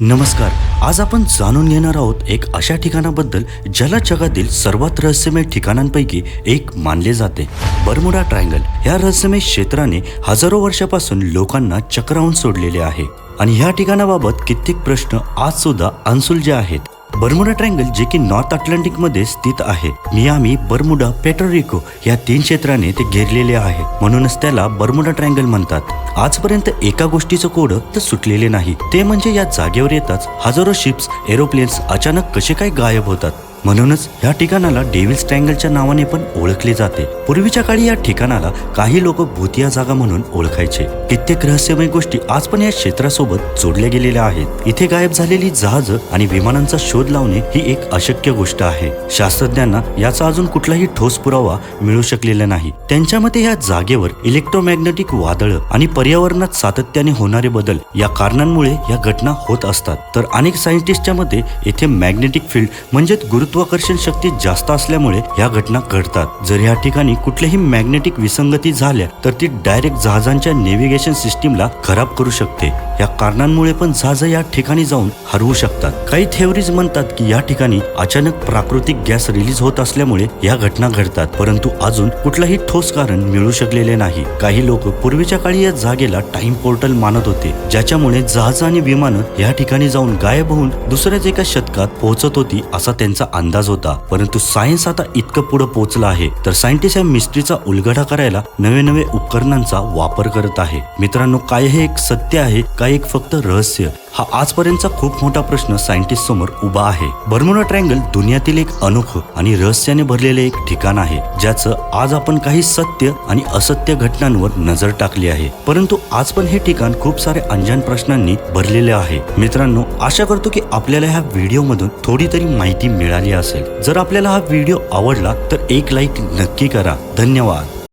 नमस्कार आज आपण जाणून घेणार आहोत एक अशा ठिकाणाबद्दल ज्याला जगातील सर्वात रहस्यमय ठिकाणांपैकी एक मानले जाते. बर्मुडा ट्रायंगल या रहस्यमय क्षेत्राने हजारो वर्षापासून लोकांना चक्रावून सोडलेले आहे. आणि ह्या ठिकाणाबाबत कित्येक प्रश्न आज सुद्धा अनसुलजे आहेत. बर्मुडा ट्रँगल जे की नॉर्थ अटलांटिकमध्ये स्थित आहे. मियामी बर्मुडा पेट्रोरिको या तीन क्षेत्राने ते घेरलेले आहे. म्हणूनच त्याला बर्मुडा ट्रँगल म्हणतात. आजपर्यंत एका गोष्टीचं कोड तर सुटलेले नाही. ते म्हणजे या जागेवर येताच हजारो शिप्स एरोप्लेन्स अचानक कसे काय गायब होतात? म्हणूनच या ठिकाणाला डेव्हिल्स ट्रँगलच्या नावाने पण ओळखले जाते. पूर्वीच्या काळी या ठिकाणाला काही लोक भूतिया जागा म्हणून ओळखायचे. कित्येक रहस्यमय गोष्टी आज पण या क्षेत्रासोबत जोडल्या गेलेल्या आहेत. इथे गायब झालेली जहाज आणि विमानांचा शोध लावणे ही एक अशक्य गोष्ट आहे. शास्त्रज्ञांना याचा अजून कुठलाही ठोस पुरावा मिळू शकलेला नाही. त्यांच्या मते या जागेवर इलेक्ट्रोमॅग्नेटिक वादळ आणि पर्यावरणात सातत्याने होणारे बदल या कारणांमुळे या घटना होत असतात. तर अनेक सायंटिस्टच्या मते येथे मॅग्नेटिक फील्ड म्हणजेच गुरुत्वाकर्षण शक्ती जास्त असल्यामुळे या घटना घडतात. जर या ठिकाणी कुठल्याही मॅग्नेटिक विसंगती झाल्या तर ती डायरेक्ट जहाजांच्या नेव्हिगेशन सिस्टीमला खराब करू शकते. या कारणांमुळे पण जहाज या ठिकाणी जाऊन हरवू शकतात. काही थेवरीज म्हणतात की या ठिकाणी अचानक प्राकृतिक गॅस रिलीज होत असल्यामुळे या घटना घडतात परंतु अजून कुठलाही ठोस कारण मिळू शकलेले नाही. काही लोक पूर्वीच्या काळी या जागेला टाइम पोर्टल मानत होते ज्याच्यामुळे जहाज आणि विमानं या ठिकाणी जाऊन गायब होऊन दुसऱ्याच एका शतकात पोहोचत होती असा त्यांचा अंदाज होता परंतु सायन्स आता इतकं पुढे पोहोचलं आहे. तर सायंटिस्ट या मिस्ट्रीचा उलगडा करायला नवे नवे उपकरणांचा वापर करत आहे. मित्रांनो काय हे एक सत्य आहे? काय एक फक्त रहस्य? हा आजपर्यंतचा खूप मोठा प्रश्न सायंटिस्ट समोर उभा आहे. बर्मुडा ट्रँगल दुनियातील एक अनोखं आणि रहस्याने भरलेले एक ठिकाण आहे ज्याचं आज आपण काही सत्य आणि असत्य घटनांवर नजर टाकली आहे. परंतु आज पण हे ठिकाण खूप सारे अंजान प्रश्नांनी भरलेले आहे. मित्रांनो आशा करतो की आपल्याला ह्या व्हिडिओ मधून थोडी तरी माहिती मिळाली असेल. जर आपल्याला हा व्हिडिओ आवडला तर एक लाईक नक्की करा. धन्यवाद.